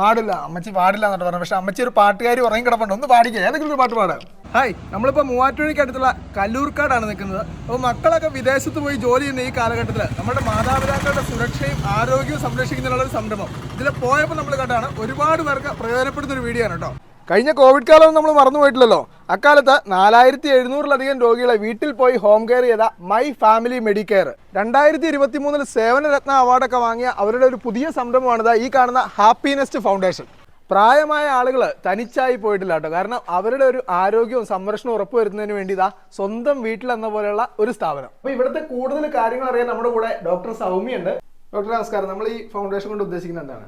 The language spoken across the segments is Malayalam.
പാടില്ല. അമ്മച്ചി പാടില്ല എന്നിട്ട് പറഞ്ഞു. പക്ഷെ അമ്മച്ചി ഒരു പാട്ടുകാരി ഉറങ്ങി കിടപ്പുണ്ട്. ഒന്ന് പാടിക്കുക ഏതെങ്കിലും ഒരു പാട്ട് പാടാം. ഹായ്. നമ്മളിപ്പോൾ മൂവാറ്റുപുഴയ്ക്ക് അടുത്തുള്ള കല്ലൂർക്കാടാണ് നിൽക്കുന്നത്. അപ്പോൾ മക്കളൊക്കെ വിദേശത്ത് പോയി ജോലി ചെയ്യുന്ന ഈ കാലഘട്ടത്തിൽ നമ്മുടെ മാതാപിതാക്കളുടെ സുരക്ഷയും ആരോഗ്യവും സംരക്ഷിക്കുന്നതിനുള്ള ഒരു സംരംഭം. ഇതിൽ പോയപ്പോൾ നമ്മൾ കണ്ടാണ് ഒരുപാട് പേർക്ക് പ്രയോജനപ്പെടുന്ന ഒരു വീഡിയോ ആണ് കേട്ടോ. കഴിഞ്ഞ കോവിഡ് കാലം നമ്മൾ മറന്നു പോയിട്ടില്ലല്ലോ. അക്കാലത്ത് നാലായിരത്തി എഴുന്നൂറിലധികം രോഗികളെ വീട്ടിൽ പോയി ഹോം കെയർ ചെയ്ത മൈ ഫാമിലി മെഡിക്കെയർ രണ്ടായിരത്തി ഇരുപത്തി മൂന്നിൽ സേവനരത്ന അവാർഡൊക്കെ വാങ്ങിയ അവരുടെ ഒരു പുതിയ സംരംഭമാണിത് ഈ കാണുന്ന ഹാപ്പിനെസ്റ്റ് ഫൗണ്ടേഷൻ പ്രായമായ ആളുകൾ തനിച്ചായി പോയിട്ടില്ല കേട്ടോ. കാരണം അവരുടെ ഒരു ആരോഗ്യവും സംരക്ഷണവും ഉറപ്പുവരുത്തുന്നതിന് വേണ്ടി ഇതാ സ്വന്തം വീട്ടിൽ എന്ന പോലെയുള്ള ഒരു സ്ഥാപനം. അപ്പോൾ ഇവിടുത്തെ കൂടുതൽ കാര്യങ്ങൾ അറിയാൻ നമ്മുടെ കൂടെ ഡോക്ടർ സൗമ്യ ഉണ്ട്. ഡോക്ടർ നമസ്കാരം. നമ്മൾ ഈ ഫൗണ്ടേഷൻ കൊണ്ട് ഉദ്ദേശിക്കുന്നത് എന്താണ്?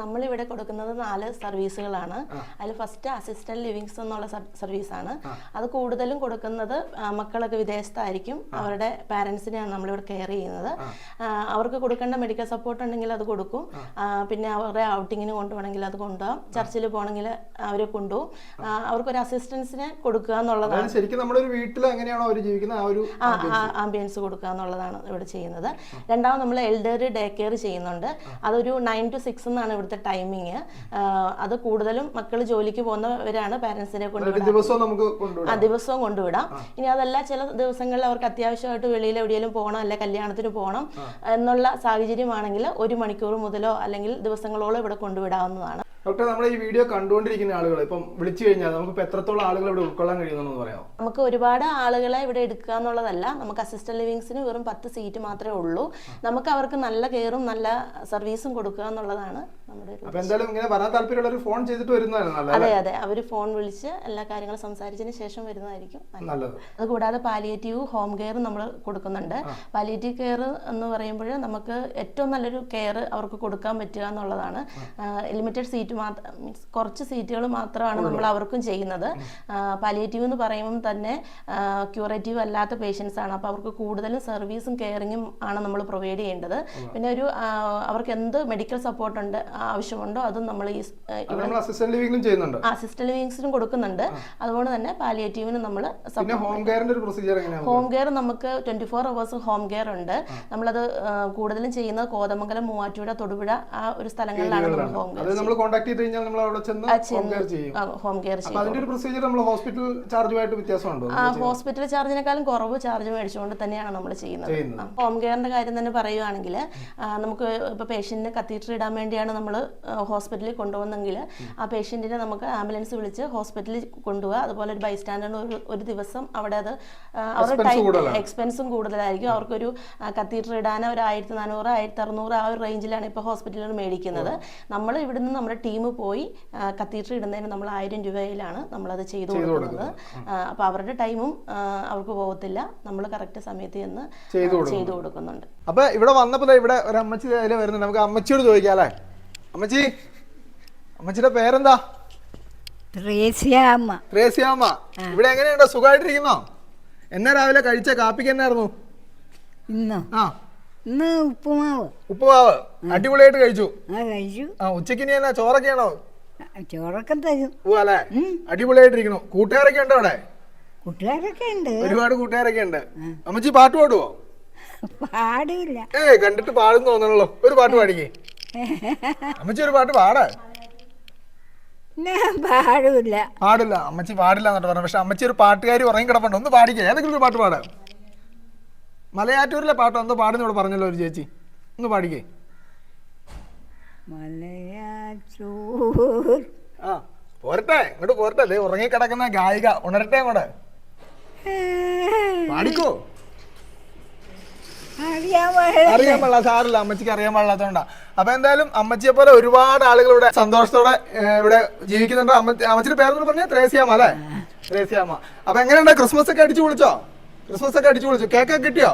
നമ്മളിവിടെ കൊടുക്കുന്നത് നാല് സർവീസുകളാണ്. അതിൽ ഫസ്റ്റ് അസിസ്റ്റന്റ് ലിവിങ്സ് എന്നുള്ള സർവീസാണ് അത് കൂടുതലും കൊടുക്കുന്നത് മക്കളൊക്കെ വിദേശത്തായിരിക്കും. അവരുടെ പാരൻസിനെയാണ് നമ്മളിവിടെ കെയർ ചെയ്യുന്നത്. അവർക്ക് കൊടുക്കേണ്ട മെഡിക്കൽ സപ്പോർട്ട് ഉണ്ടെങ്കിൽ അത് കൊടുക്കും. പിന്നെ അവരുടെ ഔട്ടിങ്ങിന് കൊണ്ടുപോകണമെങ്കിൽ അത് കൊണ്ടുപോകാം. ചർച്ചിൽ പോകണമെങ്കിൽ അവരെ കൊണ്ടുപോകും. അവർക്ക് അവർക്കൊരു അസിസ്റ്റൻസിനെ കൊടുക്കുക എന്നുള്ളതാണ്. ശരിക്കും നമ്മുടെ ഒരു വീട്ടിൽ എങ്ങനെയാണോ അവർ ജീവിക്കുന്നത് ആ ഒരു ആംബിയൻസ് കൊടുക്കുക എന്നുള്ളതാണ് ഇവിടെ ചെയ്യുന്നത്. രണ്ടാമത് നമ്മൾ എൽഡർ ഡേ കെയർ ചെയ്യുന്നുണ്ട് അതൊരു നയൻ ടു സിക്സ് എന്നാണ് ഇവിടുത്തെ ടൈമിങ് അത് കൂടുതലും മക്കൾ ജോലിക്ക് പോകുന്നവരാണ് പാരൻസിനെ കൊണ്ടുവിടാം. ആ ദിവസവും കൊണ്ടുവിടാം. ഇനി അതല്ല ചില ദിവസങ്ങളിൽ അവർക്ക് അത്യാവശ്യമായിട്ട് വെളിയിൽ എവിടെയെങ്കിലും പോകണം അല്ലെ കല്യാണത്തിന് പോകണം എന്നുള്ള സാഹചര്യമാണെങ്കിൽ ഒരു മണിക്കൂർ മുതലോ അല്ലെങ്കിൽ ദിവസങ്ങളോളം ഇവിടെ കൊണ്ടുവിടാവുന്നതാണ്. ഡോക്ടർ നമ്മൾ ഈ വീഡിയോ കണ്ടുകൊണ്ടിരിക്കുന്ന ആളുകൾ ഇപ്പം വിളിച്ചു കഴിഞ്ഞാൽ നമുക്ക് എത്രത്തോളം ആളുകൾ ഇവിടെ ഉൾക്കൊള്ളാൻ കഴിയുന്നു പറയാമോ? നമുക്ക് ഒരുപാട് ആളുകളെ ഇവിടെ എടുക്കുക എന്നുള്ളതല്ല നമുക്ക് അസിസ്റ്റന്റ് ലിവിങ്സിന് വെറും പത്ത് സീറ്റ് മാത്രമേ ഉള്ളൂ. നമുക്ക് അവർക്ക് നല്ല കെയറും നല്ല സർവീസും കൊടുക്കുക എന്നുള്ളതാണ്. നമ്മുടെ ഒരു അപ്പൊ എന്തായാലും ഇങ്ങനെ വരാൻ താല്പര്യമുള്ളവർ ഫോൺ ചെയ്തിട്ട് അതെ അതെ. അവർ ഫോൺ വിളിച്ച് എല്ലാ കാര്യങ്ങളും സംസാരിച്ചതിന് ശേഷം വരുന്നതായിരിക്കും നല്ലത്. കൂടാതെ അതുകൂടാതെ പാലിയേറ്റീവ് ഹോം കെയർ നമ്മൾ കൊടുക്കുന്നുണ്ട്. പാലിയേറ്റീവ് കെയർ എന്ന് പറയുമ്പോൾ നമുക്ക് ഏറ്റവും നല്ലൊരു കെയർ അവർക്ക് കൊടുക്കാൻ പറ്റുക എന്നുള്ളതാണ്. ലിമിറ്റഡ് സീറ്റ് മാത്രം മീൻസ് കുറച്ച് സീറ്റുകൾ മാത്രമാണ് നമ്മൾ അവർക്കും ചെയ്യുന്നത്. പാലിയേറ്റീവ് എന്ന് പറയുമ്പം തന്നെ ക്യൂറേറ്റീവ് അല്ലാത്ത പേഷ്യൻസ് ആണ് അപ്പോൾ അവർക്ക് കൂടുതലും സർവീസും കെയറിങ്ങും ആണ് നമ്മൾ പ്രൊവൈഡ് ചെയ്യേണ്ടത്. പിന്നെ ഒരു അവർക്ക് എന്ത് മെഡിക്കൽ സപ്പോർട്ട് ഉണ്ട് ആവശ്യമുണ്ടോ? അതും നമ്മൾ ഈ അസിസ്റ്റന്റ് ലിവിംഗിലും ചെയ്യുന്നുണ്ട്. അസിസ്റ്റന്റ് ലിവിങ്സിനും കൊടുക്കുന്നുണ്ട്. അതുകൊണ്ട് തന്നെ പാലിയേറ്റീവിന് നമ്മൾ ഹോം കെയറിന്റെ ഒരു പ്രൊസീജിയർ ഹോം കെയർ നമുക്ക് twenty four hours home care ഉണ്ട് നമ്മളത് കൂടുതലും ചെയ്യുന്നത് കോതമംഗലം മൂവാറ്റുപുഴ തൊടുപുഴ ആ ഒരു സ്ഥലങ്ങളിലാണ് നമ്മൾ ഹോം കെയർ നമ്മൾ കോൺടാക്ട് ചെയ്ത് കഴിഞ്ഞാൽ നമ്മൾ അവിടെ ചെന്ന് ഹോം കെയർ ചെയ്യും. ഹോം കെയർ ചെയ്യും അതിന്റെ ഒരു പ്രൊസീജിയർ നമ്മൾ ഹോസ്പിറ്റൽ ചാർജുമായിട്ട് വ്യത്യാസമുണ്ടോ? ആ ഹോസ്പിറ്റൽ ചാർജിനേക്കാളും കുറവ് ചാർജ് മേടിച്ചുകൊണ്ട് തന്നെയാണ് നമ്മൾ ചെയ്യുന്നത്. ചെയ്യുന്നത്. ഹോം കെയറിന്റെ കാര്യം തന്നെ പറയുകയാണെങ്കിൽ നമുക്ക് ഇപ്പോൾ പേഷ്യന്റിന് കത്തീറ്റർ ഇടാൻ വേണ്ടിയാണ് നമ്മൾ ഹോസ്പിറ്റലിൽ കൊണ്ടുപോകുന്നെങ്കിൽ ആ പേഷ്യന്റിനെ നമുക്ക് ആംബുലൻസ് വിളിച്ച് ഹോസ്പിറ്റലിൽ കൊണ്ടുപോകുക അതുപോലെ ഒരു ബൈസ്റ്റാൻഡറിന് ഒരു ഒരു ദിവസം അവിടെ അത് അവരുടെ ടൈം എക്സ്പെൻസും കൂടുതലായിരിക്കും. അവർക്കൊരു കത്തീറ്റർ ഇടാൻ ഒരു ആയിരത്തി നാനൂറ് ആയിരത്തി അറുന്നൂറ് ആ ഒരു റേഞ്ചിലാണ് ഇപ്പോൾ ഹോസ്പിറ്റലിൽ മേടിക്കുന്നത്. നമ്മൾ ഇവിടെ നിന്ന് നമ്മുടെ ടീം പോയി കത്തീറ്റർ ഇടുന്നതിന് നമ്മൾ ആയിരം രൂപയിലാണ് നമ്മളത് ചെയ്തു കൊടുക്കുന്നത്. അപ്പോൾ അവരുടെ ടൈമും അവർക്ക് പോകത്തില്ല. നമ്മൾ കറക്റ്റ് സമയത്ത് ചെന്ന് ചെയ്തു കൊടുക്കുന്നുണ്ട്. അപ്പൊ ഇവിടെ വന്നപ്പോ ഇവിടെ ഒരു അമ്മച്ചി വരുന്നുണ്ട്. നമുക്ക് അമ്മച്ചിയോട് ചോദിക്കാം അല്ലേ? അമ്മച്ചി അമ്മച്ചിയുടെ പേരെന്താ? ത്രേസ്യാമ്മ ത്രേസ്യാമ്മ ഇവിടെ എങ്ങനെയുണ്ടോ? സുഖമായിട്ടിരിക്കുന്നോ? എന്നാ രാവിലെ കഴിച്ച കാപ്പിക്ക് എന്നായിരുന്നു? ഇന്നോ? ആ. ഇന്ന് ഉപ്പുമാവ്. ഉപ്പുമാവ്. അടിപൊളിയായിട്ട് കഴിച്ചു. ആ കഴിച്ചു. ആ ഉച്ചയ്ക്ക് ഇനി എന്നാ ചോറൊക്കെയാണോ? ചോറൊക്കെ തരും. അല്ലേ? അടിപൊളിയായിട്ടിരിക്കണോ കൂട്ടുകാരൊക്കെ ഉണ്ടോ അവിടെ? കൂട്ടുകാരൊക്കെ ഉണ്ട്. ഒരുപാട് കൂട്ടുകാരൊക്കെ ഉണ്ട്. അമ്മച്ചി പാട്ട് പാടുവോ? പാടില്ല. ഏ കണ്ടിട്ട് പാടും തോന്നണല്ലോ. ഒരു പാട്ട് പാടിക്കേ. അമ്മച്ചി ഒരു പാട്ട് പാടാ. ഞാൻ പാടില്ല. പാടില്ല. അമ്മച്ചി പാടില്ല എന്നിട്ട് പറഞ്ഞു. പക്ഷെ അമ്മച്ചി ഒരു പാട്ടുകാരി ഉറങ്ങി കിടപ്പുണ്ട്. ഒന്ന് പാടിക്കേ. ഏതെങ്കിലും ഒരു പാട്ട് പാടാം. മലയാറ്റൂരിലെ പാട്ട് ഒന്ന് പാടുന്ന ഇവിടെ പറഞ്ഞല്ലോ ഒരു ചേച്ചി. ഒന്ന് പാടിക്കേ. മലയാറ്റൂർ. ആ പോരട്ടെ. ഇങ്ങോട്ട് പോരട്ടെ. ഉറങ്ങി കിടക്കുന്ന ഗായിക. ഉണരട്ടെ അങ്ങോട്ട്. പാടിക്കോ? അറിയാൻ പാടില്ല. സാറില്ല അമ്മച്ചിക്ക് അറിയാൻ പാടില്ലാത്തതുകൊണ്ടാ അപ്പൊ എന്തായാലും അമ്മച്ചിയെ പോലെ ഒരുപാട് ആളുകൾ ഇവിടെ സന്തോഷത്തോടെ ഇവിടെ ജീവിക്കുന്നുണ്ട്. അമ്മച്ചി അമ്മച്ചിയുടെ പേരെന്ന് പറഞ്ഞാൽ ത്രേസിയാമ അല്ലേ? ത്രേസിയാമ അപ്പൊ എങ്ങനെയുണ്ട്? ക്രിസ്മസ് ഒക്കെ അടിച്ചു വിളിച്ചോ ക്രിസ്മസ് ഒക്കെ അടിച്ചു വിളിച്ചു കേക്കൊക്കെ കിട്ടിയോ?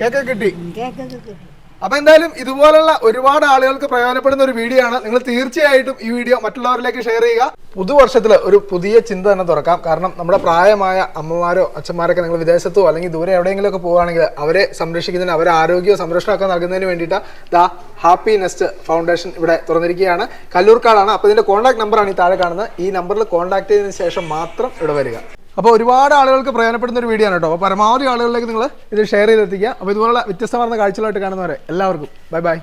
കേക്കൊക്കെ കിട്ടി? കേക്കൊക്കെ കിട്ടും. അപ്പൊ എന്തായാലും ഇതുപോലുള്ള ഒരുപാട് ആളുകൾക്ക് പ്രയോജനപ്പെടുന്ന ഒരു വീഡിയോ ആണ്. നിങ്ങൾ തീർച്ചയായിട്ടും ഈ വീഡിയോ മറ്റുള്ളവരിലേക്ക് ഷെയർ ചെയ്യുക. പുതുവർഷത്തിൽ ഒരു പുതിയ ചിന്ത തന്നെ തുറക്കാം. കാരണം നമ്മുടെ പ്രായമായ അമ്മമാരോ അച്ഛന്മാരൊക്കെ നിങ്ങൾ വിദേശത്തോ അല്ലെങ്കിൽ ദൂരെ എവിടെയെങ്കിലും ഒക്കെ പോവുകയാണെങ്കിൽ അവരെ സംരക്ഷിക്കുന്നതിന് അവരെ ആരോഗ്യവും സംരക്ഷണമൊക്കെ നൽകുന്നതിന് വേണ്ടിയിട്ട് ദ ഹാപ്പി നെസ്റ്റ് ഫൗണ്ടേഷൻ ഇവിടെ തുറന്നിരിക്കുകയാണ്. കല്ലൂർക്കാടാണ്. അപ്പോൾ ഇതിന്റെ കോൺടാക്ട് നമ്പറാണ് ഈ താഴെ കാണുന്നത്. ഈ നമ്പറിൽ കോൺടാക്ട് ചെയ്തതിന് ശേഷം മാത്രം ഇവിടെ വരിക. അപ്പോൾ ഒരുപാട് ആളുകൾക്ക് പ്രയോജനപ്പെടുന്ന ഒരു വീഡിയോ ആണ് കേട്ടോ. അപ്പോൾ പരമാവധി ആളുകളിലേക്ക് നിങ്ങൾ ഇത് ഷെയർ ചെയ്തെത്തിക്കുക. അപ്പോൾ ഇതുപോലുള്ള വ്യത്യസ്തമാർന്ന കാഴ്ചകളായിട്ട് കാണുന്നവരെ എല്ലാവർക്കും. Bye bye